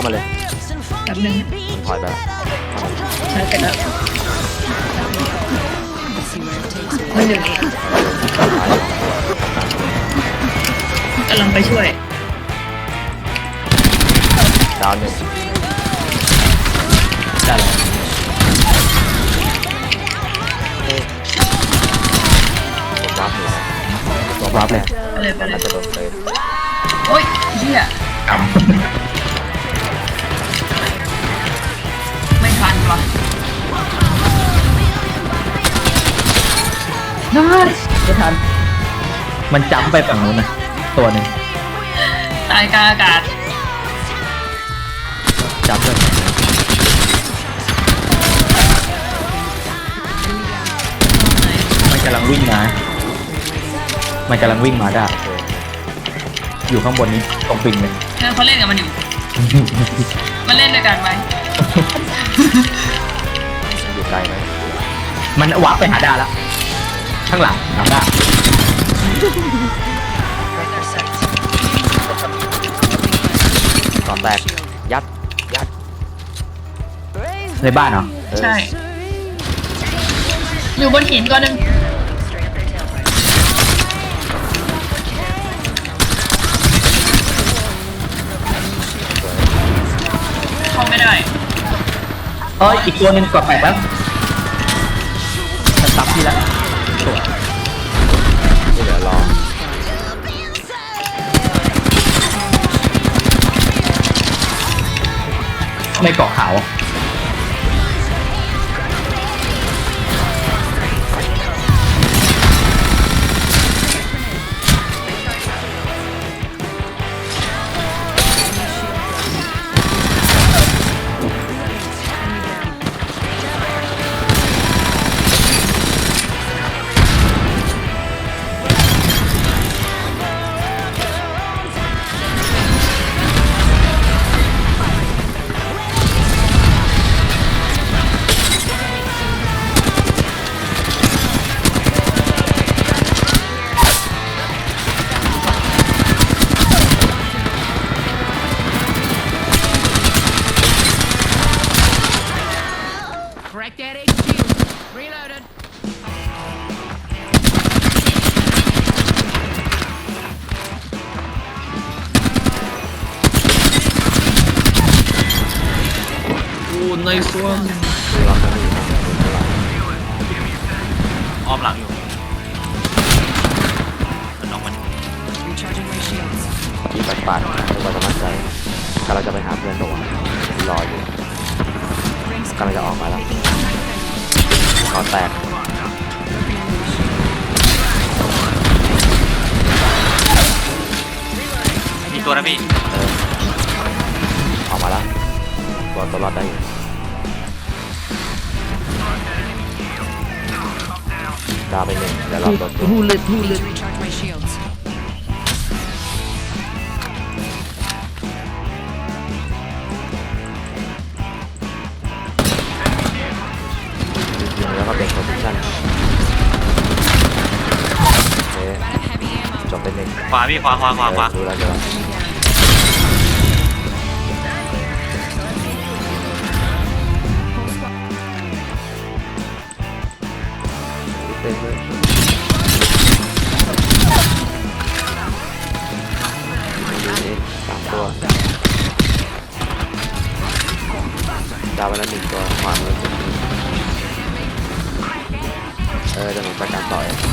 ามาเลยแป๊บนึงมันถอยไปแล้วใช้เสร็จแล้วไม่อยู่นี่กำลังไปช่วย ดาวหนึ่งได้เลยตัววับอยู่นะตัววับแหละไปเลยไปเลยน่าจะโดนเตะโอ๊ยเฮียกไำได้ไม่ทัน มันจำไปฝั่งนู้นนะตัวหนึ่งตายกลางอากาศจำเลยมันกำลังวิ่งมา มันกำลังวิ่งมาได้ อยู่ข้างบนนี้ตรงปิงเลยเออเขาเล่นกับมันอยู่มันเล่นด้วยกันไหมอยู่ไกลไหมมันวับไปหาด้าแล้ว ข้างหลังหาด้าก่อนแตกยัดยัดในบ้านเหรอเออใช่ อยู่บนหินตัวหนึ่งเข้าไม่ได้เอ้ยอีกตัวหนึ่งกดแปลกแล้วมันซับพี่แล้ว ไม่เกาะขาว Correct that HQ. Reloaded. โอ้ในส่วนดูรอข้างนี้นะดูข้างหลังอ้อมหลังอยู่มันน้องมัน Recharging my shields. ที่ปัดปัดจนกว่าจะมั่นใจกำลังจะไปหาเพื่อนตัวรออยู่ กำลังจะออกมาแล้วก่อนแตกมีตัวนะพี่เออออกมาแล้วตัวตัวรอดได้อยู่ดาวไปหนึ่งเดี๋ยวรอตัวตัว Need to เป็นโพซิชั่นโอเคจบเป็นหนึ่งขวาพี่ขวาขวาขวาขวาเออดูแล้วเดี๋ยวเต็มเลยดูนี่สามตัวดาวไปแล้วหนึ่งตัวขวามือ เออเดี๋ยวผมจัดการต่อเอง